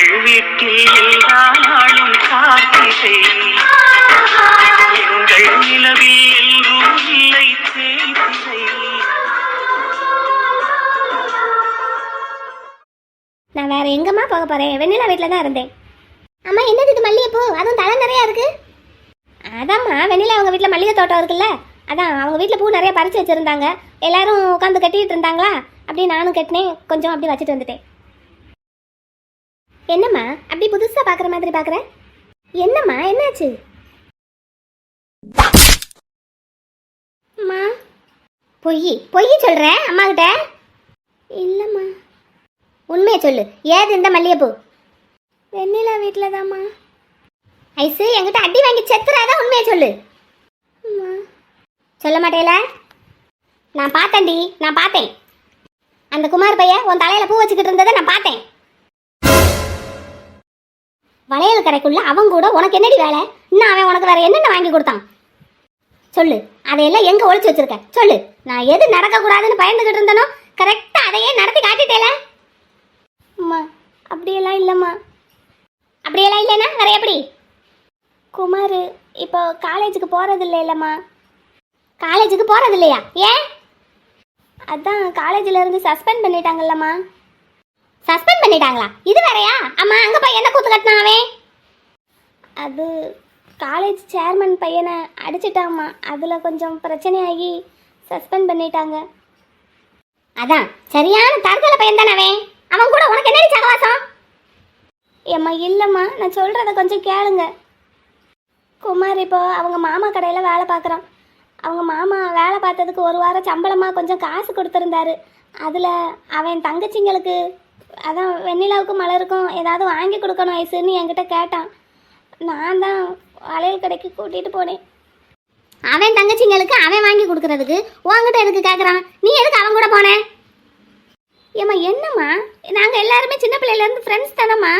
எங்கள் வீட்டில் எல்லா நாளும் காத்திரை. எங்கள் நிலவில் எல்லோரும் இல்லை தேய்திரை நான் வேற எங்கம்மா போக போறேன்? வெண்ணிலா வீட்டில் தான் இருந்தேன். அம்மா என்னது இது மல்லிகைப்பூ அதுவும் தலை நிறையா இருக்கு. அதாம்மா வெண்ணிலா அவங்க வீட்டில் மல்லிகை தோட்டம் இருக்குல்ல? அதான் அவங்க வீட்டில் பூ நிறைய பறிச்சு வச்சிருந்தாங்க. எல்லாரும் உட்காந்து கட்டிட்டு இருந்தாங்களா? அப்படி நானும் கட்டினேன். கொஞ்சம் அப்படி வச்சுட்டு வந்துட்டேன். என்னம்மா? அப்படி புதுசாக பார்க்குற மாதிரி பார்க்குற என்னம்மா? என்னாச்சு? அம்மா? பொய் பொய் சொல்கிற அம்மா கிட்ட இல்லைம்மா. உண்மையை சொல்லு. ஏது இந்த மல்லிகைப்பூ? வெண்ணிலா வீட்டில் தாம்மா ஐசு என்கிட்ட அடி வாங்கி செத்துறாத உண்மையை சொல்லு. சொல்ல மாட்டேல? நான் பார்த்தேன்டி நான் பார்த்தேன். அந்த குமார் பையன் உன் தலையில பூ வச்சுக்கிட்டு இருந்ததை நான் பார்த்தேன். வளையல் கடைக்குள்ள அவன் கூட உனக்கு என்னடி வேலை? இன்னும் அவன் உனக்கு வேற என்னென்ன வாங்கி கொடுத்தான்? சொல்லு. அதையெல்லாம் எங்க ஒழிச்சு வச்சிருக்க? சொல்லு. நான் எது நடக்கக்கூடாதுன்னு பயந்துகிட்டு இருந்தனோ கரெக்டா அதையே நடத்தி காட்டிட்டேல. அம்மா அப்படியெல்லாம் இல்லைம்மா. அப்படியெல்லாம் இல்லைன்னா வேற எப்படி? குமார் இப்போ காலேஜுக்கு போகிறது இல்லை இல்லைம்மா காலேஜுக்கு போகிறது இல்லையா ஏன்? அதான் காலேஜில் இருந்து சஸ்பெண்ட் பண்ணிட்டாங்கல்லம்மா. சஸ்பெண்ட் பண்ணிட்டாங்களா? இது வேறயா? அம்மா அங்கே போய் என்ன கூத்து கட்டினான் அவன்? அது காலேஜ் சேர்மன் பையனை அடிச்சிட்டாம்மா. அதில் கொஞ்சம் பிரச்சனையாகி சஸ்பெண்ட் பண்ணிட்டாங்க. அதான் சரியான தருதல பையன் தானே அவன்? அவன் கூட உனக்கு என்னடி சகவாசம்? ஏம்மா இல்லைம்மா நான் சொல்கிறத கொஞ்சம் கேளுங்க. குமார் இப்போ அவங்க மாமா கடையில் வேலை பார்க்குறான். அவங்க மாமா வேலை பார்த்ததுக்கு ஒரு வாரம் சம்பளமாக கொஞ்சம் காசு கொடுத்துருந்தாரு. அதில் அவன் தங்கச்சிங்களுக்கு அதான் வெண்ணிலாவுக்கும் மலருக்கும் ஏதாவது வாங்கி கொடுக்கணும் ஐசுன்னு என்கிட்ட கேட்டான். நான் தான் வளையல் கடைக்கு கூட்டிகிட்டு போனேன். அவன் தங்கச்சிங்களுக்கு அவன் வாங்கி கொடுக்கறதுக்கு உங்ககிட்ட எதுக்கு கேட்குறான் நீ எதுக்கு அவன் கூட போன? ஏம்மா என்னம்மா? நாங்கள் எல்லாருமே சின்ன பிள்ளையிலேருந்து ஃப்ரெண்ட்ஸ் தானம்மா.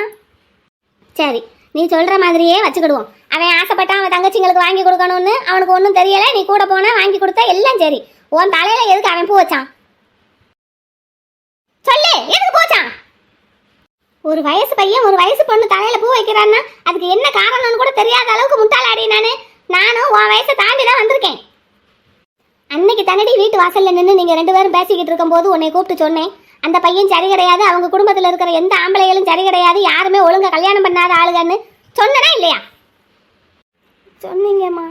சரி நீ சொல்கிற மாதிரியே வச்சுக்கிடுவோம். அவன் ஆசைப்பட்டான் அவன் தங்கச்சிங்களுக்கு வாங்கி கொடுக்கணும்னு. அவனுக்கு ஒன்றும் தெரியலை நீ கூட போனால் வாங்கி கொடுத்தா எல்லாம் சரி. உன் தலையில் எதுக்கு அவன் பூ வச்சான்? சொல்லு எதுக்கு போச்சான்? ஒரு வயசு பையன் ஒரு வயசு பொண்ணு தலையில பூ வைக்கிறான்னா அதுக்கு என்ன காரணம்னு கூட தெரியாத அளவுக்கு முட்டாளாடி நானு. நானும் உன் வயசை தாண்டி தான் வந்திருக்கேன். அன்னைக்கு தன்னடி வீட்டு வாசல்ல நின்று நீங்க ரெண்டு பேரும் பேசிக்கிட்டு இருக்கும்போது உன்னை கூப்பிட்டு சொன்னேன். அந்த பையன் சரி கிடையாது அவங்க குடும்பத்துல இருக்கிற எந்த ஆம்பளைகளும் சரி கிடையாது யாருமே ஒழுங்காக கல்யாணம் பண்ணாத ஆளுகன்னு சொன்னனா இல்லையா? சொன்னீங்கம்மா.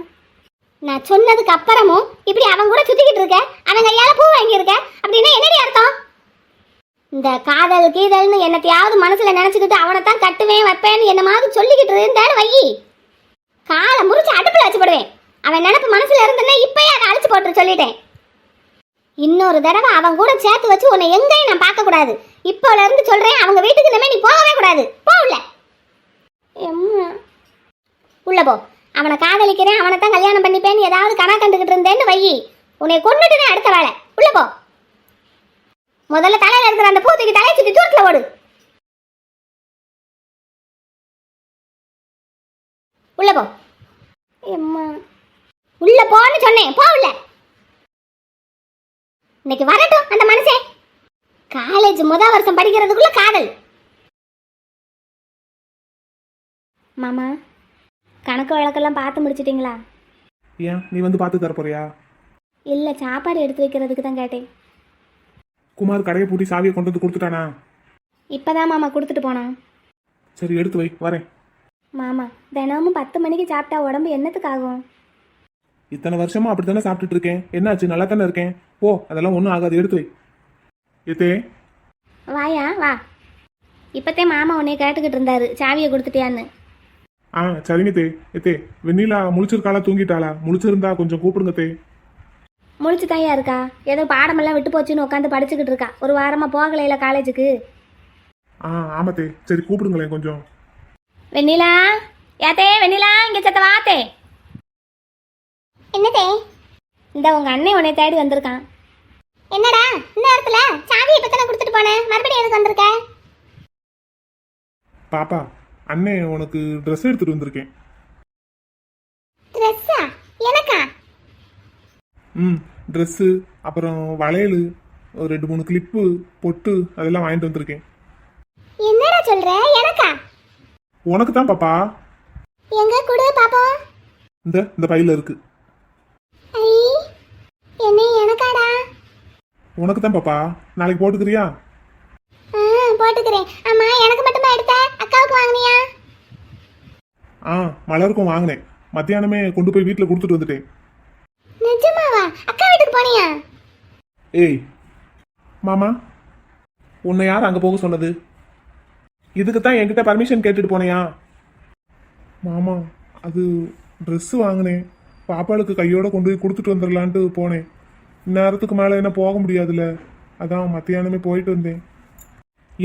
நான் சொன்னதுக்கு அப்புறமும் இப்படி அவன் கூட சுத்திக்கிட்டு இருக்க அவன் கையால பூ வாங்கியிருக்க அப்படின்னா என்னடி அர்த்தம்? இந்த காதல் கீதல்னு என்னத்தையாவது மனசுல நினைச்சுக்கிட்டு அவனை தான் கட்டுவேன் வைப்பேன்னு என்ன மாதிரி சொல்லிக்கிட்டு இருந்தான்னு வையி காலை முறிச்சு அடுப்புல வச்சு போடுவேன் அவன் நினப்பு மனசுல இருந்தேன்னா இப்பயே அதை அழிச்சு போட்டு சொல்லிட்டேன். இன்னொரு தடவை அவன் கூட சேர்த்து வச்சு உன்னை எங்கேயும் நான் பார்க்க கூடாது இப்போல இருந்து சொல்றேன் அவங்க வீட்டுக்கு இனிமே நீ போகவே கூடாது. போகல உள்ள. போ. அவனை காதலிக்கிறேன் அவனை தான் கல்யாணம் பண்ணிப்பேன்னு ஏதாவது கணா கண்டுகிட்டு இருந்தேன்னு வையி உன்னை கொண்டுட்டுனே அடுத்த வேலை. உள்ள போ. முதல்ல தலையில இருக்கிற அந்த பூத்துக்கு தலையை சுத்தி தூரத்துல ஓடு. உள்ள போ. எம்மா. உள்ள போன்னு சொன்னேன். போ உள்ள இன்னைக்கு வரட்டும் அந்த மனுஷன் காலேஜ் முத வருஷம் படிக்கிறதுக்குள்ள காதல். மாமா கணக்கு வழக்கெல்லாம் பார்த்து முடிச்சிட்டிங்களா? ஏன்? நீ வந்து பார்த்து தர போறியா இல்லை சாப்பாடு எடுத்து வைக்கிறதுக்கு தான் கேட்டேன். குமார் கடையை பூட்டி சாவியை கொண்டு வந்து கொடுத்துட்டானா? இப்போதான் மாமா கொடுத்துட்டு போனோம் சரி எடுத்து வை வரேன். மாமா தினமும் பத்து மணிக்கு சாப்பிட்டா உடம்பு என்னத்துக்கு ஆகும்? இத்தனை வருஷமா அப்படி தானே சாப்பிட்டுட்டு இருக்கேன். என்னாச்சு நல்லா தானே இருக்கேன்? போ அதெல்லாம் ஒன்றும் ஆகாது எடுத்து வை. எத்தே வாயா வா. இப்போத்தே மாமா உன்னைய கேட்டுக்கிட்டு இருந்தாரு சாவியை கொடுத்துட்டியான்னு. ஆ சரிங்க தே. எத்தே வெண்ணிலா முழிச்சிருக்காளா தூங்கிட்டாளா? முழிச்சிருந்தா கொஞ்சம் கூப்பிடுங்க தே. முழிச்சு தாயா இருக்கா? ஏதோ பாடமெல்லாம் விட்டு போச்சுன்னு உட்காந்து படிச்சுக்கிட்டு இருக்கா. ஒரு வாரமாக போகலையில காலேஜுக்கு? ஆ ஆமா தே சரி கூப்பிடுங்களேன் கொஞ்சம். வெண்ணிலா? யாத்தே வெண்ணிலா இங்க சத்த வாத்தே என்னதே இந்த உங்க அண்ணன் உன்னை தேடி வந்திருக்கான். என்னடா இந்த இடத்துல சாவி இப்ப தானே கொடுத்துட்டு போனேன் மறுபடியும் எதுக்கு வந்திருக்க? பாப்பா அண்ணே உனக்கு ட்ரெஸ் எடுத்துட்டு வந்திருக்கேன் ட்ரெஸ்ஸா எனக்கா ம் ட்ரெஸ்ஸு அப்புறம் வளையல் ஒரு ரெண்டு மூணு கிளிப்பு பொட்டு அதெல்லாம் வாங்கிட்டு வந்திருக்கேன். என்னடா சொல்ற? எனக்கா? உனக்கு தான் பாப்பா. எங்க? கொடு பாப்போம். இந்த இந்த பையில இருக்கு. ஐ என்ன எனக்காடா? உனக்கு தான் பாப்பா. நாளைக்கு போட்டுக்கிறியா? ஆ போட்டுக்கிறேன். ஆமா எனக்கு மட்டுமா எடுத்த? அக்காவுக்கு வாங்குனியா? ஆ மலருக்கும் வாங்கினேன். மத்தியானமே கொண்டு போய் வீட்டில் கொடுத்துட்டு வந்துட்டேன். நிஜமாவா? அக்கா வீட்டுக்கு போனியா? ஏய் மாமா உன்னை யார் அங்கே போக சொன்னது? இதுக்கு தான் என்கிட்ட பர்மிஷன் கேட்டுட்டு போனியா? மாமா அது ட்ரெஸ் வாங்கினேன். பாப்பாளுக்கு கையோட கொண்டு போய் கொடுத்துட்டு வந்துடலான்ட்டு போனேன். இந்நேரத்துக்கு மேலே என்ன போக முடியாதுல்ல. அதான் மத்தியானமே போயிட்டு வந்தேன்.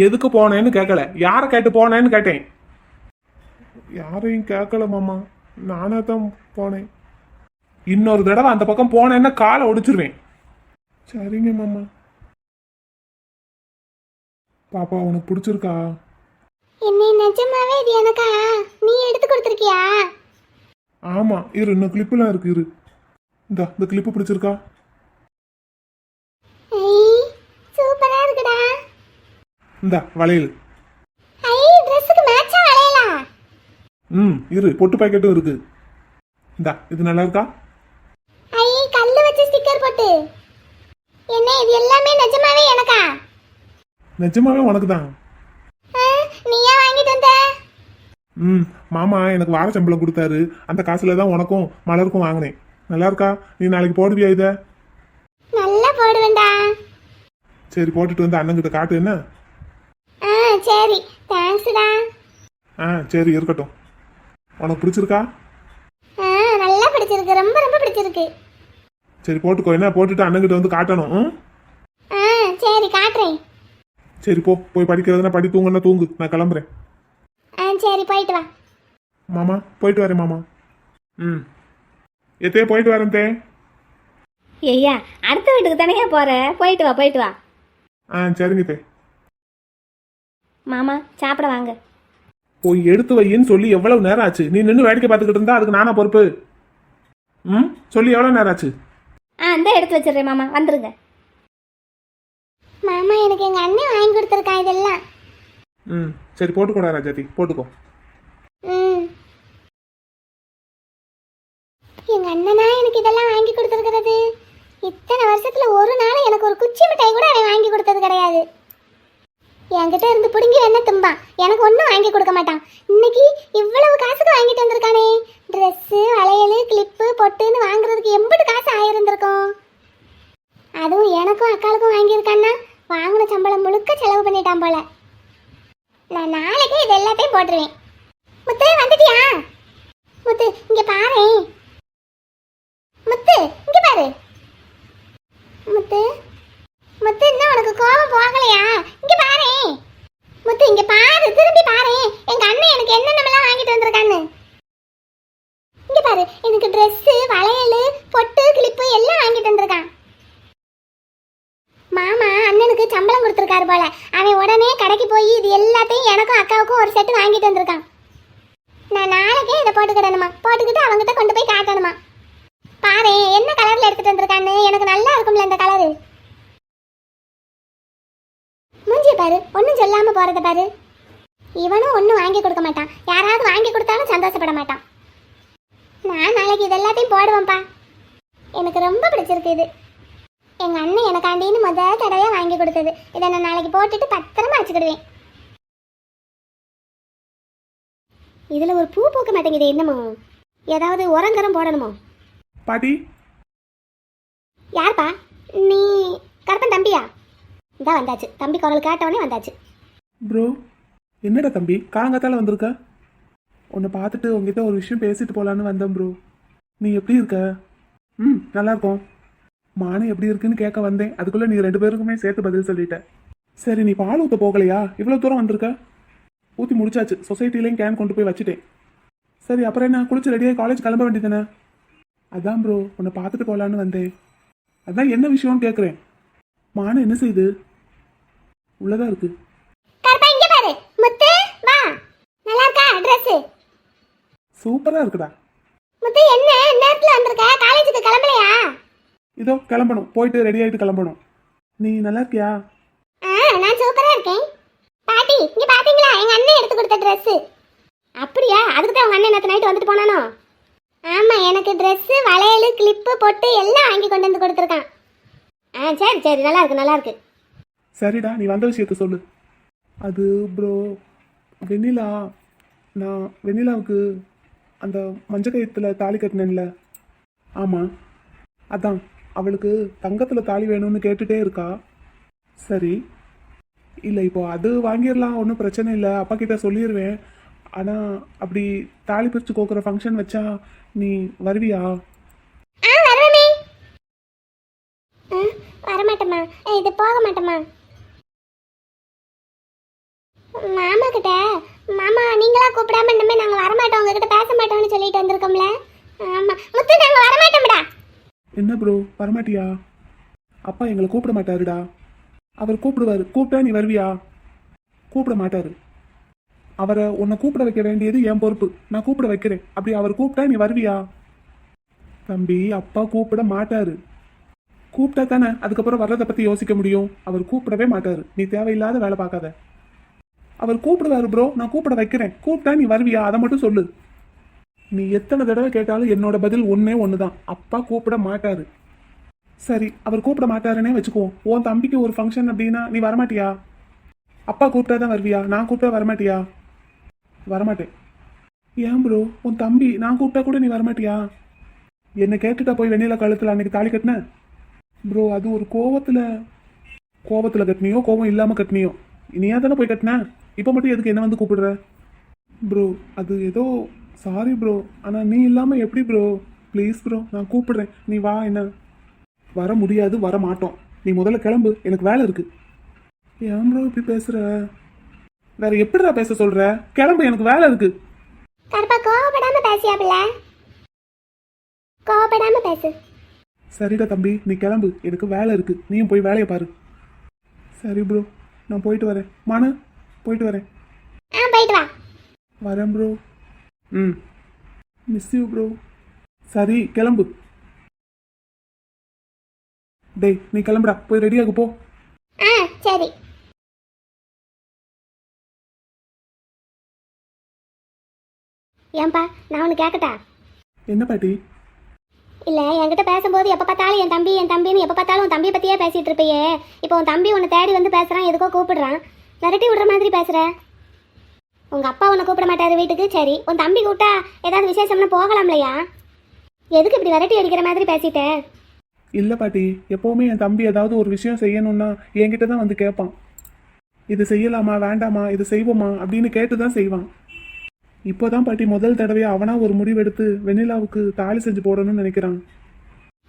எதுக்கு போனேன்னு கேட்கல யாரை கேட்டு போனேன்னு கேட்டேன். யாரையும் கேட்கல மாமா. நானே தான் போனேன். இன்னொரு தடவை அந்த பக்கம் போனேன்னா காலை ஒடிச்சிருவேன். சரிங்க மாமா. பாப்பா உனக்கு பிடிச்சிருக்கா? என்ன நிஜமாவே இது எனக்கா? நீ எடுத்து கொடுத்துருக்கியா? ஆமா இரு இன்னும் கிளிப்புலாம் இருக்கு இரு. இந்த இந்த கிளிப்பு பிடிச்சிருக்கா? சூப்பரா இருக்குடா. இந்த வளையல். ஐ ட்ரெஸ்ஸுக்கு மேட்சா வளையலா? ம் இரு பொட்டு பாக்கெட்டும் இருக்கு. இந்த இது நல்லா இருக்கா ஐ கல்லு வச்ச ஸ்டிக்கர் போட்டு என்ன இது எல்லாமே நிஜமாவே எனக்கா நிஜமாவே உனக்கு தான் நீயா வாங்கிட்டு வந்த? ம் மாமா எனக்கு வார சம்பளம் கொடுத்தாரு. அந்த காசுல தான் உனக்கும் மலருக்கும் வாங்கினேன். நல்லா இருக்கா? நீ நாளைக்கு போடுவியா இதை? நல்லா போடுவேன்டா. சரி போட்டுட்டு வந்து அண்ணன்கிட்ட காட்டு என்ன? ஆ சரி. தேங்க்ஸ்டா. ஆ சரி இருக்கட்டும். உனக்கு பிடிச்சிருக்கா? ஆ நல்லா பிடிச்சிருக்கு. ரொம்ப ரொம்ப பிடிச்சிருக்கு. சரி போட்டுக்கோ. என்ன போட்டுட்டு அண்ணன்கிட்ட வந்து காட்டணும் ம்? ஆ சரி காட்டுறேன். சரி போ. போய் படிக்கிறதுனா படி தூங்குன்னா தூங்கு. நான் கிளம்புறேன். ஆ சரி போயிட்டு வா. மாமா போயிட்டு வரேன் மாமா. ம். எத்தே போயிட்டு வரேன் தே. ஐயா அடுத்த வீட்டுக்கு தானே போற? போயிட்டு வா போயிட்டு வா. ஆ சரிங்க தே. மாமா சாப்பிட வாங்க. போய் எடுத்து வையின்னு சொல்லி எவ்வளவு நேரம் ஆச்சு? நீ நின்று வேடிக்கை பார்த்துக்கிட்டு இருந்தா அதுக்கு நானா பொறுப்பு? ம்? சொல்லி எவ்வளோ நேரம் ஆச்சு? ஆ இந்த எடுத்து வச்சிடுறேன் மாமா. வந்துருங்க. மாமா எனக்கு எங்க அண்ணன் வாங்கி கொடுத்துருக்கான் இதெல்லாம். ம் சரி போட்டுக்கோடா ராஜாத்தி போட்டுக்கோ. ம். எங்க அண்ணனா எனக்கு இதெல்லாம் வாங்கி கொடுத்துருக்கிறது. இத்தனை வருஷத்துல ஒரு நாள் எனக்கு ஒரு குச்சி மிட்டாய் கூட அவன் வாங்கி கொடுத்தது கிடையாது. என்கிட்ட இருந்து பிடுங்கி வேணா தும்பான் எனக்கு ஒன்றும் வாங்கி கொடுக்க மாட்டான். இன்னைக்கு இவ்வளவு காசுக்கு வாங்கிட்டு வந்திருக்கானே. ட்ரெஸ்ஸு வளையல் கிளிப்பு பொட்டுன்னு வாங்குறதுக்கு எம்பிட்டு காசு ஆயிருந்திருக்கும். அதுவும் எனக்கும் அக்காளுக்கும் வாங்கியிருக்கான்னா வாங்கின சம்பளம் முழுக்க செலவு பண்ணிட்டான் போல. நான் நாளைக்கே இது எல்லாத்தையும் போட்டுருவேன். முத்து வந்துட்டியா? முத்து இங்க பாரு. முத்து இங்க பாரு. முத்து முத்து இன்னும் உனக்கு கோபம் போகலையா? இங்க பாரு. முத்து இங்க பாரு திரும்பி பாரு. எங்க அண்ணன் எனக்கு என்னென்னலாம் வாங்கிட்டு வந்திருக்கான்னு. இங்க பாரு எனக்கு ட்ரெஸ்ஸு வளையல் பொட்டு கிளிப்பு எல்லாம் வாங்கிட்டு வந்திருக்கான். மாமா அண்ணனுக்கு சம்பளம் கொடுத்துருக்காரு போல. அவன் உடனே கடைக்கு போய் இது எல்லாத்தையும் எனக்கும் அக்காவுக்கும் ஒரு செட்டு வாங்கிட்டு வந்திருக்கான். நான் நாளைக்கே இதை போட்டுக்கிடணுமா? போட்டுக்கிட்டு அவங்ககிட்ட கொண்டு போய் காட்டணுமா? பாரு என்ன கலரில் எடுத்துட்டு வந்திருக்கான்னு? எனக்கு நல்லா இருக்கும்ல இந்த கலரு மூஞ்சிய பாரு ஒன்றும் சொல்லாமல் போகிறத பாரு. இவனும் ஒன்றும் வாங்கி கொடுக்க மாட்டான். யாராவது வாங்கி கொடுத்தாலும் சந்தோஷப்பட மாட்டான். நான் நாளைக்கு இது எல்லாத்தையும் போடுவேன்ப்பா. எனக்கு ரொம்ப பிடிச்சிருக்கு இது. எங்க அண்ணன் எனக்காண்டின்னு முத தடவையா வாங்கி கொடுத்தது. இதை நான் நாளைக்கு போட்டுட்டு பத்திரமா வச்சுக்கிடுவேன். இதுல ஒரு பூ பூக்க மாட்டேங்குது என்னமோ? ஏதாவது உரங்கரம் போடணுமோ? பாட்டி. யார்ப்பா? நீ கருப்பன் தம்பியா? இதா வந்தாச்சு. தம்பி குரல் கேட்டவொடனே வந்தாச்சு. ப்ரோ என்னடா தம்பி? காலங்காத்தால வந்திருக்க? உன்னை பார்த்துட்டு உங்ககிட்ட ஒரு விஷயம் பேசிட்டு போலான்னு வந்தேன் ப்ரோ. நீ எப்படி இருக்க? ம் நல்லா இருக்கோம். மானே எப்படி இருக்குன்னு கேட்க வந்தேன். அதுக்குள்ள நீ ரெண்டு பேருக்குமே சேர்த்து பதில் சொல்லிட்ட. சரி நீ பால் ஊற்ற போகலையா? இவ்வளோ தூரம் வந்திருக்க? ஊற்றி முடிச்சாச்சு. சொசைட்டிலையும் கேன் கொண்டு போய் வச்சுட்டேன். சரி அப்புறம் என்ன? குளிச்சு ரெடியாகி காலேஜ் கிளம்ப வேண்டியதானே அதான் ப்ரோ உன்னை பார்த்துட்டு போகலான்னு வந்தேன். அதான் என்ன விஷயம்னு கேட்குறேன் மானை என்ன செய்யுது உள்ளதா இருக்கு. சூப்பரா இருக்குடா. முத்து என்ன? நேரத்துல வந்திருக்க? காலேஜுக்கு கிளம்பலையா? இதோ கிளம்பணும். போயிட்டு ரெடி ஆயிட்டு கிளம்பணும். நீ நல்லா இருக்கியா? ஆ நான் சூப்பரா இருக்கேன். பாட்டி இங்க பாத்தீங்களா? எங்க அண்ணன் எடுத்து கொடுத்த Dress. அப்படியா? அதுக்கு தான் உங்க அண்ணன் நேற்று நைட்டு வந்துட்டு போனானோ? ஆமா எனக்கு Dress வளையல் கிளிப்பு பொட்டு எல்லாம் வாங்கி கொண்டு வந்து கொடுத்துருக்கான். ஆ சரி சரி நல்லா இருக்கு நல்லா இருக்கு. சரிடா நீ வந்த விஷயத்த சொல்லு. அது ப்ரோ வெண்ணிலா நான் வெண்ணிலாவுக்கு அந்த மஞ்சள் கயிற்றுல தாலி கட்டினேன்ல. ஆமாம் அதான். அவளுக்கு தங்கத்தில் தாலி வேணும்னு கேட்டுட்டே இருக்கா. சரி. இல்லை இப்போ அது வாங்கிடலாம் ஒன்றும் பிரச்சனை இல்லை. அப்பா கிட்ட சொல்லிடுவேன் ஆனால் அப்படி தாலி பிரித்து கோக்குற ஃபங்க்ஷன் வச்சா நீ வருவியா? ஆ வரமாட்டேம்மா. இது போக மாட்டேம்மா. மாமா கிட்ட மாமா நீங்களா கூப்பிடாம இனிமே நாங்க வரமாட்டோம். உங்ககிட்ட பேச மாட்டோம்னு சொல்லிட்டு வந்திருக்கோம்ல. ஆமா. முத்து நாங்க வரமாட்டோம்டா. என்ன ப்ரோ வரமாட்டியா? அப்பா எங்களை கூப்பிட மாட்டாருடா. அவர் கூப்பிடுவார். கூப்பிட்டா நீ வருவியா? கூப்பிட மாட்டாரு. அவரை உன்னை கூப்பிட வைக்க வேண்டியது என் பொறுப்பு. நான் கூப்பிட வைக்கிறேன். அப்படி அவர் கூப்பிட்டா நீ வருவியா? தம்பி அப்பா கூப்பிட மாட்டாரு. கூப்பிட்டா தானே அதுக்கப்புறம் வர்றதை பத்தி யோசிக்க முடியும். அவர் கூப்பிடவே மாட்டாரு. நீ தேவையில்லாத வேலை பார்க்காத. அவர் கூப்பிடுவாரு ப்ரோ நான் கூப்பிட வைக்கிறேன். கூப்பிட்டா நீ வருவியா? அதை மட்டும் சொல்லு. நீ எத்தனை தடவை கேட்டாலும் என்னோட பதில் ஒன்னே ஒண்ணுதான். அப்பா கூப்பிட மாட்டாரு. சரி அவர் கூப்பிட மாட்டாருன்னே வச்சுக்குவோம் உன் தம்பிக்கு ஒரு ஃபங்க்ஷன் அப்படின்னா நீ வரமாட்டியா? அப்பா கூப்பிட்டா தான் வருவியா? நான் கூப்பிட்டா வரமாட்டியா? வரமாட்டேன். ஏன் ப்ரோ உன் தம்பி நான் கூப்பிட்டா கூட நீ வரமாட்டியா? என்னை கேட்டுட்டா போய் வெண்ணில கழுத்துல அன்னைக்கு தாலி கட்டின? ப்ரோ அது ஒரு கோவத்துல கோவத்துல கட்டினியோ கோவம் இல்லாம கட்டினியோ? இனியா தானே போய் கட்டின? இப்போ மட்டும் எதுக்கு என்ன வந்து கூப்பிடுற? ப்ரோ அது ஏதோ சாரி ப்ரோ ஆனால் நீ இல்லாமல் எப்படி ப்ரோ ப்ளீஸ் ப்ரோ நான் கூப்பிடுறேன். நீ வா என்ன? வர முடியாது வர மாட்டோம். நீ முதல்ல கிளம்பு. எனக்கு வேலை இருக்கு. ஏன் ப்ரோ இப்படி பேசுற? வேற எப்படிடா பேச சொல்ற? கிளம்பு எனக்கு வேலை இருக்கு. கருப்பா கோவப்படாம பேசியாப்ல கோவப்படாம பேசு. சரிடா தம்பி. நீ கிளம்பு. எனக்கு வேலை இருக்கு. நீயும் போய் வேலையை பாரு. சரி ப்ரோ நான் போயிட்டு வரேன். மனு போயிட்டு வரேன். ஆ போயிட்டு வா. வரேன் ப்ரோ ம். மிஸ் யூ ப்ரோ சரி கிளம்பு. டேய் நீ கிளம்புடா. போய் ரெடியாகு போ. ஆ சரி. ஏன்பா நான் ஒன்று கேட்கட்டா என்ன பாட்டி? இல்லை என்கிட்ட பேசும்போது எப்போ பார்த்தாலும் என் தம்பி என் தம்பின்னு எப்போ பார்த்தாலும் உன் தம்பியை பற்றியே பேசிகிட்டு இருப்பியே. இப்போ உன் தம்பி உன்னை தேடி வந்து பேசுகிறான் எதுக்கோ கூப்பிடுறான். விரட்டி விடுற மாதிரி பேசுகிற உங்கள் அப்பா உன்னை கூப்பிட மாட்டாரு வீட்டுக்கு? சரி உன் தம்பி கூப்பிட்டா ஏதாவது விசேஷம்னா போகலாம்லையா? எதுக்கு இப்படி விரட்டி அடிக்கிற மாதிரி பேசிட்ட? இல்லை பாட்டி எப்போவுமே என் தம்பி ஏதாவது ஒரு விஷயம் செய்யணும்னா என்கிட்ட தான் வந்து கேட்பான் இது செய்யலாமா வேண்டாமா இது செய்வோமா அப்படின்னு கேட்டு தான் செய்வான். இப்போதான் பாட்டி முதல் தடவையா அவனா ஒரு முடிவெடுத்து வெண்ணிலாவுக்கு தாலி செஞ்சு போடணும்னு நினைக்கிறான்.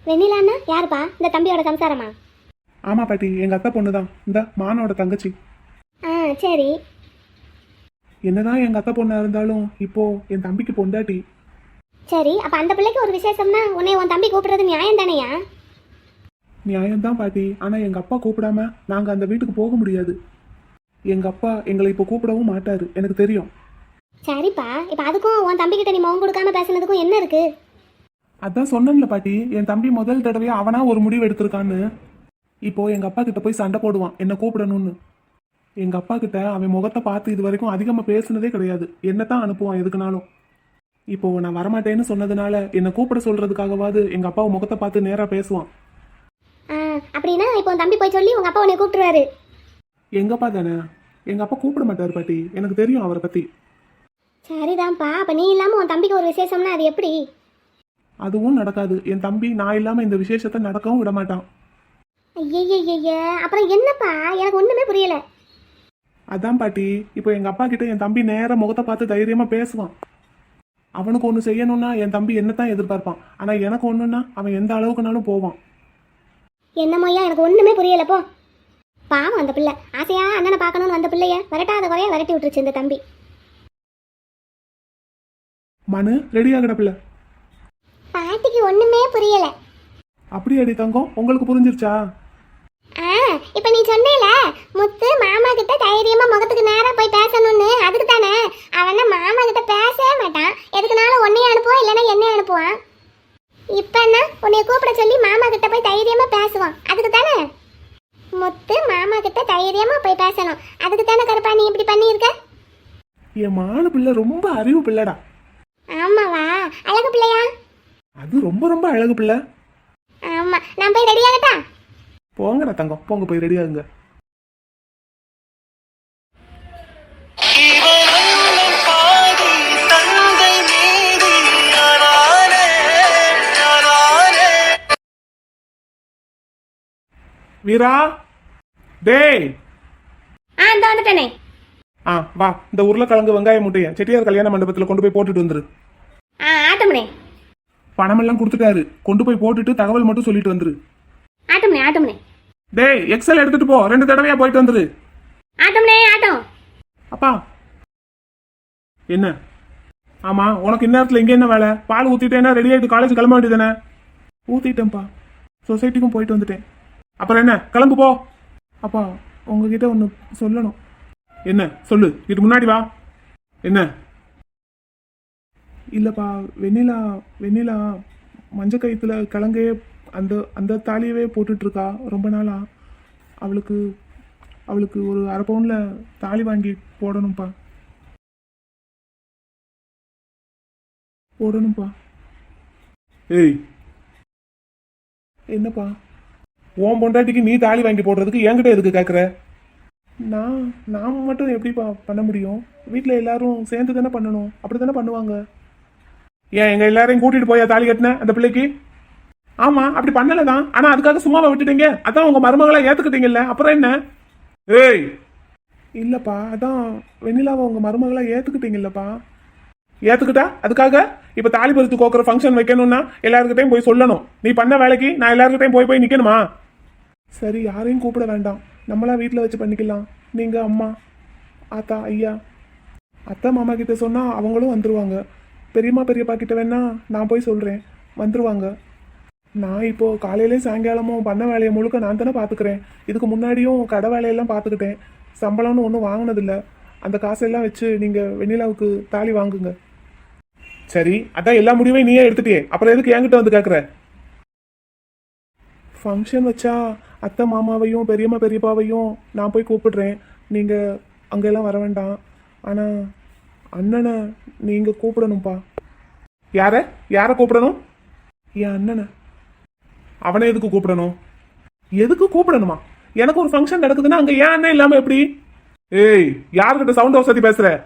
வெண்ணிலான்னா யாருப்பா? இந்த தம்பியோட சம்சாரமா? ஆமா பாட்டி எங்க அத்தை பொண்ணு தான் இந்த மானோட தங்கச்சி. ஆ சரி. என்னதான் எங்க அத்தை பொண்ணா இருந்தாலும் இப்போ என் தம்பிக்கு பொண்டாட்டி. சரி அப்போ அந்த பிள்ளைக்கு ஒரு விசேஷம்னா உன்னை உன் தம்பி கூப்பிடுறது நியாயம் தானேயா? நியாயம்தான் பாட்டி. ஆனா எங்க அப்பா கூப்பிடாம நாங்க அந்த வீட்டுக்கு போக முடியாது. எங்க அப்பா எங்களை இப்போ கூப்பிடவும் மாட்டாரு. எனக்கு தெரியும். சரிப்பா இப்போ அதுக்கும் உன் தம்பிக்கிட்ட நீ முகம் கொடுக்காம பேசுனதுக்கும் என்ன இருக்கு? அதான் சொன்னேன்ல பாட்டி. என் தம்பி முதல் தடவையா அவனா ஒரு முடிவு எடுத்திருக்கான்னு. இப்போ எங்க அப்பா கிட்ட போய் சண்டை போடுவான். என்ன கூப்பிடணும்னு. எங்க அப்பா கிட்ட அவன் முகத்தை பார்த்து இது வரைக்கும் அதிகமா பேசுனதே கிடையாது. என்னத்தான் அனுப்புவான் எதுக்குனாலும். இப்போ நான் வரமாட்டேன்னு சொன்னதுனால என்னை கூப்பிட சொல்றதுக்காகவாது எங்க அப்பா முகத்தை பார்த்து நேரா பேசுவான். அப்படின்னா இப்போ தம்பி போய் சொல்லி உங்கள் அப்பா உன்னை கூப்பிட்டுருவாரு. எங்க அப்பா தானே? எங்க அப்பா கூப்பிட மாட்டாரு பாட்டி. எனக்கு தெரியும் அவரை பத்தி. சரிதான்ப்பா அப்போ நீ இல்லாமல் உன் தம்பிக்கு ஒரு விசேஷம்னா அது எப்படி? அதுவும் நடக்காது. என் தம்பி நான் இல்லாம இந்த விசேஷத்தை நடக்கவும் விட மாட்டான் ஐயய்யய்ய அப்புறம் என்னப்பா? எனக்கு ஒன்றுமே புரியல. அதான் பாட்டி இப்போ எங்க அப்பா கிட்ட என் தம்பி நேரா முகத்தை பார்த்து தைரியமா பேசுவான். அவனுக்கு ஒன்று செய்யணும்னா என் தம்பி என்னத்தான் எதிர்பார்ப்பான். ஆனா எனக்கு ஒண்ணுன்னா அவன் எந்த அளவுக்குனாலும் போவான். என்னமோயா எனக்கு ஒன்றுமே புரியல போ. பாவம் அந்த பிள்ளை. ஆசையா அண்ணனை பார்க்கணும்னு வந்த பிள்ளைய விரட்டாத குறைய விரட்டி விட்டுருச்சு இந்த தம்பி. மனு ரெடி ஆகடப்பில்ல பாட்டிக்கு ஒன்றுமே புரியல. அப்படி அடி தங்கம் உங்களுக்கு புரிஞ்சிருச்சா? ஆ இப்போ நீ சொன்னேல முத்து மாமா கிட்ட தைரியமா முகத்துக்கு நேரா போய் பேசணும்னு அதுக்கு தானே? அவன் மாமா கிட்ட பேசவே மாட்டான். எதுக்குனாலும் உன்னைய அனுப்புவான் இல்லைன்னா என்னைய அனுப்புவான். இப்போ என்ன? உன்னைய கூப்பிட சொல்லி மாமா கிட்ட போய் தைரியமா பேசுவான். அதுக்கு தானே? முத்து மாமா கிட்ட தைரியமா போய் பேசணும். அதுக்கு தானே கருப்பா நீ இப்படி பண்ணியிருக்க? என் மான பிள்ளை ரொம்ப அறிவு பிள்ளைடா. ஆமாவா? அழகு பிள்ளையா? அது ரொம்ப ரொம்ப அழகு பிள்ளை. ஆமா. நான் போய் ரெடி ஆகட்டா? போங்கடா தங்கம் போங்க போய் ரெடி ஆகுங்க இவனும் பாதி தந்தை மீதி யாரானே யாரானே வீரா டேய். ஆ இந்த வந்துட்டேனே. ஆ வா இந்த உருளைக்கிழங்கு வெங்காய முட்டைய செட்டியார் கல்யாண மண்டபத்தில் கொண்டு போய் போட்டுட்டு வந்துரு. ஆ ஆட்டம்னே. பணமெல்லாம் கொடுத்துட்டாரு. கொண்டு போய் போட்டுட்டு தகவல் மட்டும் சொல்லிட்டு வந்துரு. ஆட்டம்னே ஆட்டம்னே. டேய் எக்ஸல் எடுத்துட்டு போ. ரெண்டு தடவையா போயிட்டு வந்துரு ஆட்டம்னே ஆட்டம். அப்பா. என்ன? ஆமா உனக்கு இந்நேரத்தில் இங்கே என்ன வேலை? பால் ஊத்திட்டேன்னா ரெடி ஆயிட்டு காலேஜ் கிளம்ப வேண்டியதானே ஊத்திட்டேன்ப்பா. சொசைட்டிக்கும் போயிட்டு வந்துட்டேன். அப்புறம் என்ன? கிளம்பு போ. அப்பா உங்ககிட்ட ஒன்று சொல்லணும். என்ன? சொல்லு. இது முன்னாடி வா. என்ன? இல்லப்பா வெண்ணிலா வெண்ணிலா மஞ்சள் கயித்துல கிழங்கையே அந்த அந்த தாலியவே போட்டுட்டு இருக்கா ரொம்ப நாளா அவளுக்கு அவளுக்கு ஒரு அரை பவுன்ல தாலி வாங்கி போடணும்ப்பா போடணும்ப்பா ஏய். என்னப்பா? உன் பொண்டாட்டிக்கு நீ தாலி வாங்கி போடுறதுக்கு என்கிட்ட எதுக்கு கேட்குற நான் நான் மட்டும் எப்படிப்பா பண்ண முடியும்? வீட்டில் எல்லாரும் சேர்ந்து தானே பண்ணணும்? அப்படி தானே பண்ணுவாங்க? ஏன் எங்க எல்லாரையும் கூட்டிட்டு போயா தாலி கட்டின அந்த பிள்ளைக்கு? ஆமா அப்படி பண்ணல தான் ஆனா அதுக்காக சும்மாவை விட்டுட்டீங்க. அதான் உங்க மருமகளை ஏத்துக்கிட்டீங்கல்ல. அப்புறம் என்ன? ஏய்! இல்லப்பா அதான் வெண்ணிலாவை உங்க மருமகளா ஏத்துக்கிட்டீங்கல்லப்பா. ஏத்துக்கிட்டா? அதுக்காக? இப்ப தாலி பறித்து கோக்குற ஃபங்க்ஷன் வைக்கணும்னா எல்லாருக்கிட்டையும் போய் சொல்லணும். நீ பண்ண வேலைக்கு நான் எல்லாருக்கிட்டையும் போய் போய் நிக்கணுமா? சரி யாரையும் கூப்பிட வேண்டாம். நம்மளா வீட்டில் வச்சு பண்ணிக்கலாம். நீங்க அம்மா ஆத்தா ஐயா. அத்தை மாமா கிட்ட சொன்னா அவங்களும் வந்துருவாங்க. பெரியம்மா பெரியப்பா கிட்ட வேணா நான் போய் சொல்றேன். வந்துருவாங்க. நான் இப்போது காலையிலையும் சாயங்காலமும் பண்ண வேலையை முழுக்க நான் தானே பார்த்துக்கிறேன் இதுக்கு முன்னாடியும் கடை வேலையெல்லாம் பார்த்துக்கிட்டேன் சம்பளம்னு ஒன்றும் வாங்கினதில்ல. அந்த காசெல்லாம் வச்சு நீங்கள் வெண்ணிலாவுக்கு தாலி வாங்குங்க. சரி அதான் எல்லா முடிவையும் நீயே எடுத்துட்டியே. அப்புறம் எதுக்கு என்கிட்ட வந்து கேட்குற ஃபங்க்ஷன் வச்சா அத்தை மாமாவையும் பெரியம்மா பெரியப்பாவையும் நான் போய் கூப்பிடுறேன். நீங்கள் அங்கெல்லாம் வர வேண்டாம். ஆனால் அண்ணனை நீங்கள் கூப்பிடணும்ப்பா யாரை? யாரை கூப்பிடணும்? என் அண்ணனை. அவனை எதுக்கு கூப்பிடணும்? எதுக்கு கூப்பிடணுமா? எனக்கு ஒரு ஃபங்க்ஷன் நடக்குதுன்னா அங்க ஏன் அண்ணன் இல்லாம எப்படி? ஏய் யாருக்கிட்ட சவுண்ட் வசதி பேசுற?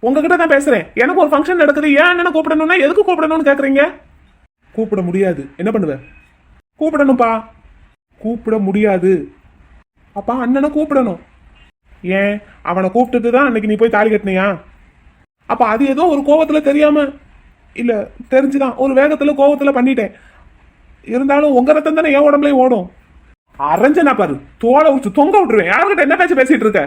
உங்ககிட்ட தான் பேசுறேன். எனக்கு ஒரு ஃபங்க்ஷன் நடக்குது ஏன் அண்ணனை கூப்பிடணும்னா எதுக்கு கூப்பிடணும்னு கேக்குறீங்க? கூப்பிட முடியாது. என்ன பண்ணுவ? கூப்பிடணும்ப்பா கூப்பிட முடியாது. அப்பா அண்ணனை கூப்பிடணும். ஏன்? அவனை கூப்பிட்டுட்டு தான் அன்னைக்கு நீ போய் தாலி கட்டினியா? அப்ப அது ஏதோ ஒரு கோவத்துல தெரியாம இல்ல தெரிஞ்சுதான். ஒரு வேகத்துல கோவத்துல பண்ணிட்டேன். இருந்தாலும் உங்க ரத்தம் தானே என் உடம்புலயும் ஓடும். அரைஞ்சனா பாரு தோலை உச்சு தொங்க விட்டுருவேன். யாருக்கிட்ட என்ன பேச்சு பேசிட்டு இருக்க?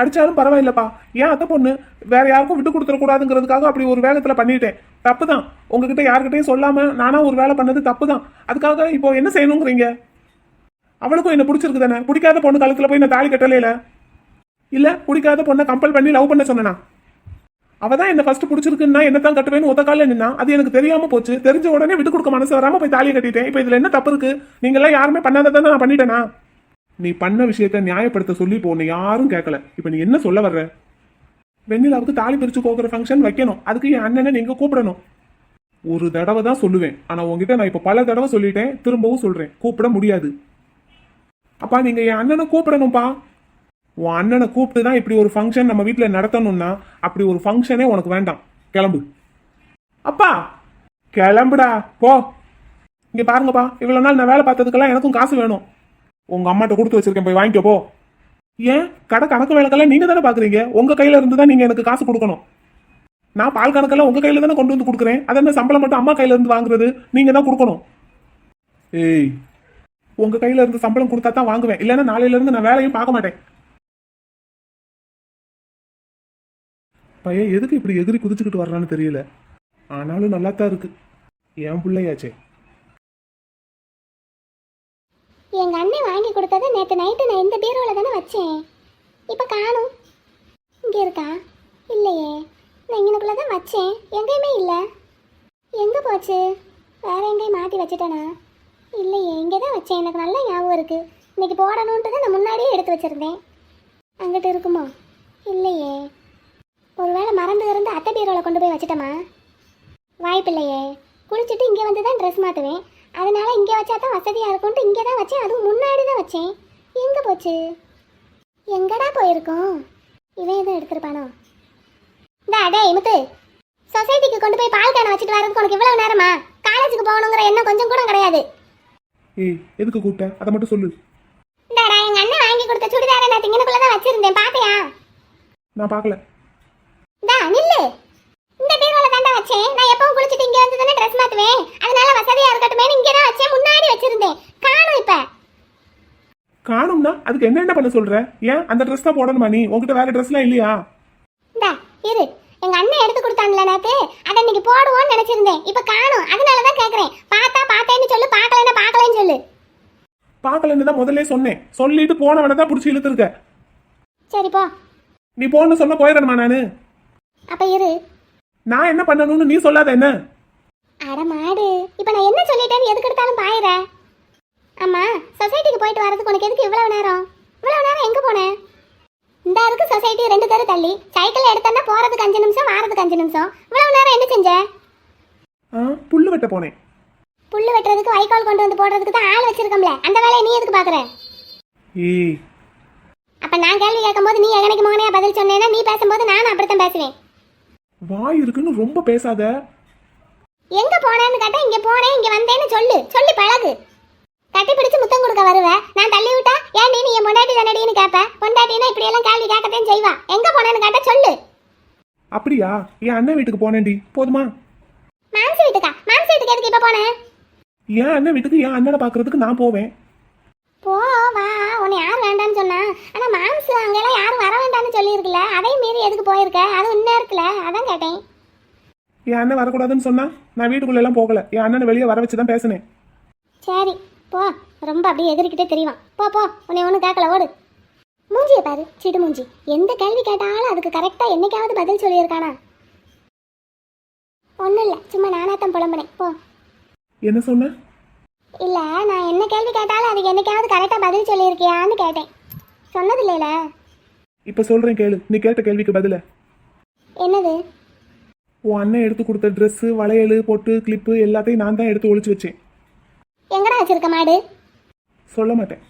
அடிச்சாலும் பரவாயில்லப்பா. ஏன் அத்தை பொண்ணு? வேற யாருக்கும் விட்டு கொடுத்துடக்கூடாதுங்கிறதுக்காக அப்படி ஒரு வேகத்துல பண்ணிட்டேன். தப்பு தான் உங்ககிட்ட யாருக்கிட்டையும் சொல்லாம நானா ஒரு வேலை பண்ணது தப்பு தான் அதுக்காக இப்போ என்ன செய்யணுங்கிறீங்க? அவளுக்கும் என்ன பிடிச்சிருக்கு தானே? பிடிக்காத பொண்ணு கழுத்துல போய் நான் தாலி கட்டலையில? இல்ல பிடிக்காத பொண்ணை கம்பல் பண்ணி லவ் பண்ண சொன்னா அவ தான் என்ன ஃபர்ஸ்ட் பிடிச்சிருக்குன்னா என்ன தான் கட்டுவேன்னு ஒத்த காலில் நின்னா அது எனக்கு தெரியாம போச்சு. தெரிஞ்ச உடனே விட்டு கொடுக்க மனசு வராம போய் தாலியை கட்டிட்டேன். இப்போ இதுல என்ன தப்பு இருக்கு? நீங்க எல்லாம் யாருமே பண்ணாததை நான் பண்ணிட்டேனா? நீ பண்ண விஷயத்த நியாயப்படுத்த சொல்லி இப்போ உன்னை யாரும் கேட்கல இப்போ நீ என்ன சொல்ல வர்ற? வெண்ணிலாவுக்கு தாலி பிரிச்சு கோக்குற ஃபங்க்ஷன் வைக்கணும். அதுக்கு என் அண்ணனை நீங்க கூப்பிடணும். ஒரு தடவை தான் சொல்லுவேன். ஆனா உங்ககிட்ட நான் இப்போ பல தடவை சொல்லிட்டேன். திரும்பவும் சொல்றேன். கூப்பிட முடியாது. அப்பா நீங்க என் அண்ணனை கூப்பிடணும்ப்பா உன் அண்ணனை கூப்பிட்டு தான் இப்படி ஒரு ஃபங்க்ஷன் நம்ம வீட்டில் நடத்தணும்னா அப்படி ஒரு ஃபங்க்ஷனே உனக்கு வேண்டாம். கிளம்பு. அப்பா! கிளம்புடா. போ. இங்கே பாருங்கப்பா. இவ்வளோ நாள் நான் வேலை பார்த்ததுக்கெல்லாம் எனக்கும் காசு வேணும். உங்கள் அம்மாட்ட கொடுத்து வச்சிருக்கேன். போய் வாங்கிக்கோ போ. ஏன்? கடை கணக்கு வேலைக்கெல்லாம் நீங்கள் தானே பார்க்குறீங்க உங்கள் கையில் இருந்து தான் நீங்கள் எனக்கு காசு கொடுக்கணும். நான் பால் கணக்கெல்லாம் உங்கள் கையில் தானே கொண்டு வந்து கொடுக்குறேன். அதை என்ன சம்பளம் மட்டும் அம்மா கையில இருந்து வாங்குறது நீங்கள் தான் கொடுக்கணும். ஏய் உங்கள் கையில் இருந்து சம்பளம் கொடுத்தா தான் வாங்குவேன். இல்லைன்னா நாளையிலேருந்து நான் வேலையும் பார்க்க மாட்டேன். பையன் எதுக்கு இப்படி எதிரி குதிச்சுக்கிட்டு வர்றான்னு தெரியல. ஆனாலும் நல்லா தான் இருக்கு. என் பிள்ளையாச்சே. எங்க அண்ணன் வாங்கி கொடுத்ததை நேற்று நைட்டு நான் இந்த பீரோல தானே வச்சேன். இப்போ காணும். இங்கே இருக்கா? இல்லையே. நான் இங்கனுக்குள்ள தான் வச்சேன். எங்கேயுமே இல்லை. எங்கே போச்சு? வேற எங்கேயும் மாற்றி வச்சுட்டேனா? இல்லையே இங்கே தான் வச்சேன். எனக்கு நல்ல ஞாபகம் இருக்குது இன்னைக்கு போடணுன்ட்டு தான் நான் முன்னாடியே எடுத்து வச்சிருந்தேன். அங்கிட்டு இருக்குமா? இல்லையே. ஒருவேளை மறந்து இருந்து அத்தை பீரோவில் கொண்டு போய் வச்சிட்டோமா வாய்ப்பில்லையே. குளிச்சுட்டு இங்கே வந்து தான் ட்ரெஸ் மாற்றுவேன் அதனால இங்கே வச்சா தான் வசதியாக இருக்கும்ட்டு இங்கே தான் வச்சேன். அதுவும் முன்னாடி தான் வச்சேன். எங்கே போச்சு? எங்கடா போயிருக்கோம்? இவன் எதுவும் எடுத்திருப்பானோ? இந்த அடே இமுத்து சொசைட்டிக்கு கொண்டு போய் பால் கேனை வச்சுட்டு வரதுக்கு உனக்கு இவ்வளவு நேரமா? காலேஜுக்கு போகணுங்கிற எண்ணம் கொஞ்சம் கூட கிடையாது. ஏய் எதுக்கு கூப்பிட்ட? அதை மட்டும் சொல்லு. இந்தாடா எங்க அண்ணன் வாங்கி கொடுத்த சுடிதாரை நான் திங்கனக்குள்ள தான் வச்சிருந்தேன். பாத்தியா? நான் பார்க்கல. இந்தா நில்லு. இந்த பீரோல தாண்டா வச்சேன். நான் எப்பவும் குளிச்சுட்டு இங்க வந்து தானே ட்ரெஸ் மாத்துவேன். அதனால வசதியா இருக்கட்டுமே இங்க தான் வச்சேன். முன்னாடி வச்சிருந்தேன். காணும் இப்ப. காணும்னா அதுக்கு என்ன என்ன பண்ண சொல்ற? ஏன் அந்த ட்ரெஸ் தான் போடணுமா நீ? உன்கிட்ட வேற ட்ரெஸ்லாம் இல்லையா? இரு. எங்க அண்ணன் எடுத்து கொடுத்தான்ல நேத்து. அதை இன்னைக்கு போடுவோம்னு நினைச்சிருந்தேன். இப்ப காணும். அதனால தான் கேக்குறேன். பார்த்தா பார்த்தேன்னு சொல்லு. பார்க்கலன்னா பார்க்கலன்னு சொல்லு. பார்க்கலன்னு தான் முதல்ல சொன்னேன். சொல்லிட்டு போனவனை தான் பிடிச்சி இழுத்துருக்க. சரி போ. நீ போன்னு சொன்ன போயிடணுமா நானு? அப்ப இரு. நான் என்ன பண்ணணும்னு நீ சொல்லாத என்ன? அட மாடு இப்ப நான் என்ன சொல்லிட்டேன்னு எதுக்கு எடுத்தாலும் பாயிர அம்மா சொசைட்டிக்கு போயிட்டு வரதுக்கு உனக்கு எதுக்கு இவ்வளவு நேரம்? இவ்வளவு நேரம் எங்க போன? இந்த இருக்கு சொசைட்டி ரெண்டு தெரு தள்ளி. சைக்கிள் எடுத்தா போறதுக்கு அஞ்சு நிமிஷம் வாரதுக்கு அஞ்சு நிமிஷம். இவ்வளவு நேரம் என்ன செஞ்ச? புல்லு வெட்ட போனேன். புல்லு வெட்டுறதுக்கு வைக்கோல் கொண்டு வந்து போடுறதுக்கு தான் ஆள் வச்சிருக்கோம்ல. அந்த வேலையை நீ எதுக்கு பாக்குற? அப்ப நான் கேள்வி கேட்கும்போது நீ எகனைக்கு மகனையா பதில் சொன்னேன்னா நீ பேசும்போது நானும் அப்படித்தான் பேசுவேன். வாய் இருக்குன்னு ரொம்ப பேசாத. எங்க போனேன்னு கேட்டா இங்க போனேன் இங்க வந்தேன்னு சொல்லு. சொல்லி பழகு. கட்டி பிடிச்சு முத்தம் கொடுக்க வருவ. நான் தள்ளி விட்டா ஏன் நீ என் பொண்டாட்டி தானடின்னு கேப்ப? பொண்டாட்டினா இப்படி எல்லாம் கேள்வி கேட்கத்தான் செய்வா. எங்க போனேன்னு கேட்டா சொல்லு. அப்படியா? என் அண்ணன் வீட்டுக்கு போனேன்டி. போதுமா? மாம்சி வீட்டுக்கா? மாம்சி வீட்டுக்கு எதுக்கு இப்ப போனேன் என் அண்ணன் வீட்டுக்கு என் அண்ணனை பார்க்கறதுக்கு நான் போவேன். போ வா உன்னை யார் வேண்டான்னு சொன்னா? ஆனா மாம்சு அங்கெல்லாம் யாரும் வர வேண்டாம்னு சொல்லியிருக்குல்ல? அதையும் மீறி எதுக்கு போயிருக்க? அது இன்னும் இருக்குல்ல? அதான் கேட்டேன். என் அண்ணன் வரக்கூடாதுன்னு சொன்னா நான் வீட்டுக்குள்ள எல்லாம் போகல. என் அண்ணனை வெளியே வர வச்சு தான் பேசினேன். சரி போ. ரொம்ப அப்படியே எதிர்க்கிட்டே தெரியும் போ போ. உன்னை ஒன்றும் கேட்கல ஓடு. மூஞ்சியை பாரு சிடு மூஞ்சி. எந்த கேள்வி கேட்டாலும் அதுக்கு கரெக்டாக என்னைக்காவது பதில் சொல்லியிருக்கானா? ஒன்றும் இல்லை சும்மா நானாத்தான் புலம்புனேன். போ. என்ன சொன்ன? இல்லை நான் என்ன கேள்வி கேட்டாலும் அதுக்கு என்னைக்காவது கரெக்டாக பதில் சொல்லியிருக்கியான்னு கேட்டேன். சொன்னது இல்லைல இப்ப சொல்றேன் கேளு. நீ கேட்ட கேள்விக்கு பதில. என்னது? உன் அண்ணன் எடுத்து கொடுத்த Dress வளையல் பொட்டு கிளிப்பு எல்லாத்தையும் நான் தான் எடுத்து ஒளிச்சு வச்சேன். எங்கடா வச்சிருக்க மாடு? சொல்ல மாட்டேன்.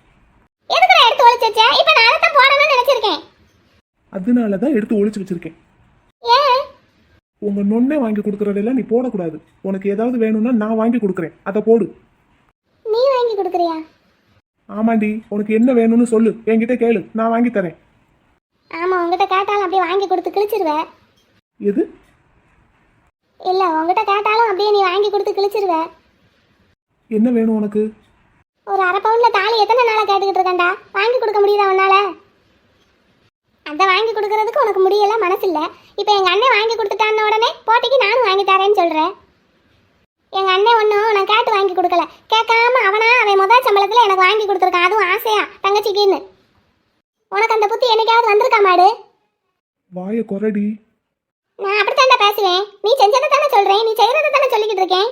எதுக்குடா எடுத்து ஒழிச்சு வச்ச? இப்போ நான் அதை தான் போடணும்னு நினச்சிருக்கேன். அதனால தான் எடுத்து ஒளிச்சு வச்சிருக்கேன். ஏன் உங்க நொண்ணே வாங்கி கொடுக்கறதெல்லாம் நீ போடக்கூடாது. உனக்கு ஏதாவது வேணும்னா நான் வாங்கி கொடுக்குறேன். அதை போடு. வாங்கி கொடுக்குறியா? ஆமாண்டி உனக்கு என்ன வேணும்னு சொல்லு. என்கிட்ட கேளு. நான் வாங்கி தரேன். ஆமாம் உங்ககிட்ட கேட்டாலும் அப்படியே வாங்கி கொடுத்து கிழிச்சிருவேன் எது? இல்ல உங்ககிட்ட கேட்டாலும் அப்படியே நீ வாங்கி கொடுத்து கிழிச்சிருவ. என்ன வேணும் உனக்கு? ஒரு அரை பவுன்ல தாலி எத்தனை நாளா கேட்டுக்கிட்டு இருக்கேன்டா? வாங்கி கொடுக்க முடியுதா உன்னால? அதை வாங்கி கொடுக்கறதுக்கு உனக்கு முடியல மனசு இல்ல இப்போ எங்க அண்ணன் வாங்கி கொடுத்துட்டான உடனே போட்டிக்கு நானும் வாங்கி தரேன்னு சொல்றேன் எங்க அண்ணன் ஒன்றும் நான் கேட்டு வாங்கி கொடுக்கல. கேட்காம அவனா அவன் முதல் சம்பளத்துல எனக்கு வாங்கி கொடுத்துருக்கான். அதுவும் ஆசையா தங்கச்சிக்குன்னு. உனக்கு அந்த புத்தி என்னைக்காவது வந்திருக்கா மாடு? வாய குறடி. நான் அப்படித்தான்டா பேசுவேன். நீ செஞ்சதை தானே சொல்றேன். நீ செய்யறதை தானே சொல்லிக்கிட்டு இருக்கேன்.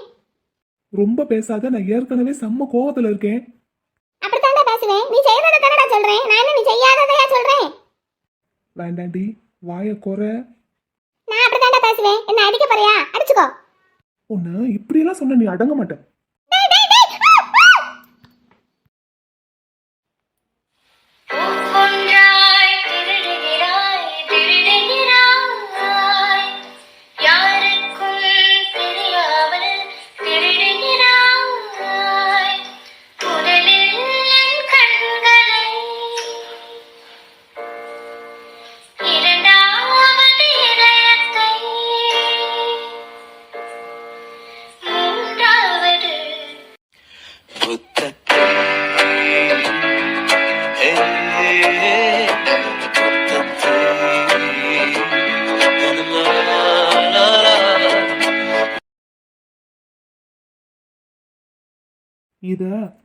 ரொம்ப பேசாத நான் ஏற்கனவே செம்ம கோவத்துல இருக்கேன். அப்படித்தான்டா பேசுவேன். நீ செய்யறதை தானடா சொல்றேன். நான் என்ன நீ செய்யாததையா சொல்றேன்? வேண்டாண்டி வாய குறை. நான் அப்படித்தான்டா பேசுவேன். என்ன அடிக்க போறியா? அடிச்சுக்கோ. உன்னை இப்படியெல்லாம் சொன்ன நீ அடங்க மாட்டேன்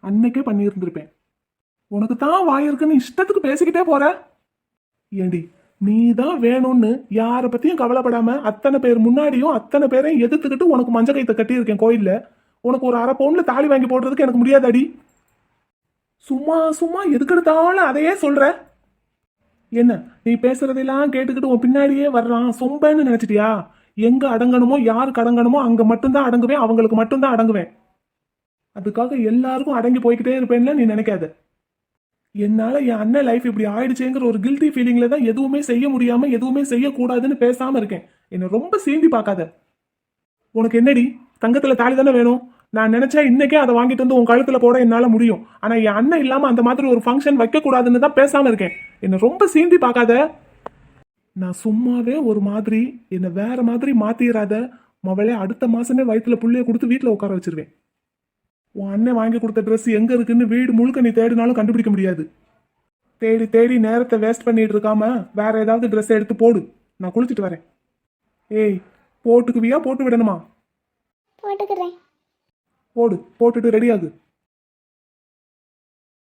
அன்னைக்கே பண்ணியிருந்திருப்பேன். உனக்கு தான் வாய் இருக்குன்னு இஷ்டத்துக்கு பேசிக்கிட்டே போற? ஏண்டி நீ தான் வேணும்னு யாரை பத்தியும் கவலைப்படாம அத்தனை பேர் முன்னாடியும் அத்தனை பேரையும் எதிர்த்துக்கிட்டு உனக்கு மஞ்ச கைத்தை கட்டியிருக்கேன் கோயில்ல. உனக்கு ஒரு அரை பவுன்ல தாலி வாங்கி போடுறதுக்கு எனக்கு முடியாதாடி? சும்மா சும்மா எதுக்கெடுத்தாலும் அதையே சொல்ற. என்ன நீ பேசுறதெல்லாம் கேட்டுக்கிட்டு உன் பின்னாடியே வர்றான் சொம்பன்னு நினைச்சிட்டியா? எங்க அடங்கணுமோ யாருக்கு அடங்கணுமோ அங்க மட்டும்தான் அடங்குவேன் அவங்களுக்கு மட்டும்தான் அடங்குவேன். அதுக்காக எல்லாருக்கும் அடங்கி போய்கிட்டே இருப்பேன்ல நீ நினைக்காத. என்னால் என் அண்ணன் லைஃப் இப்படி ஆயிடுச்சேங்கிற ஒரு கில்ட்டி ஃபீலிங்கில் தான் எதுவுமே செய்ய முடியாமல் எதுவுமே செய்யக்கூடாதுன்னு பேசாமல் இருக்கேன். என்னை ரொம்ப சீந்தி பார்க்காத. உனக்கு என்னடி? தங்கத்தில் தாலி தானே வேணும்? நான் நினச்சா இன்னைக்கே அதை வாங்கிட்டு வந்து உன் கழுத்தில் போட என்னால் முடியும். ஆனால் என் அண்ணன் இல்லாமல் அந்த மாதிரி ஒரு ஃபங்க்ஷன் வைக்கக்கூடாதுன்னு தான் பேசாமல் இருக்கேன். என்னை ரொம்ப சீந்தி பார்க்காத. நான் சும்மாவே ஒரு மாதிரி என்னை வேற மாதிரி மாத்திராத. மவளே அடுத்த மாசமே வயிற்றுல புள்ளைய கொடுத்து வீட்டில் உட்கார வச்சிருவேன். உன் அண்ணன் வாங்கி கொடுத்த Dress எங்க இருக்குன்னு வீடு முழுக்க நீ தேடினாலும் கண்டுபிடிக்க முடியாது. தேடி தேடி நேரத்தை வேஸ்ட் பண்ணிட்டு இருக்காம வேற ஏதாவது Dress எடுத்து போடு. நான் குளிச்சுட்டு வரேன். ஏய் போட்டுக்குவியா? போட்டு விடணுமா? போட்டுக்கிறேன். போடு போட்டுட்டு ரெடி ஆகு.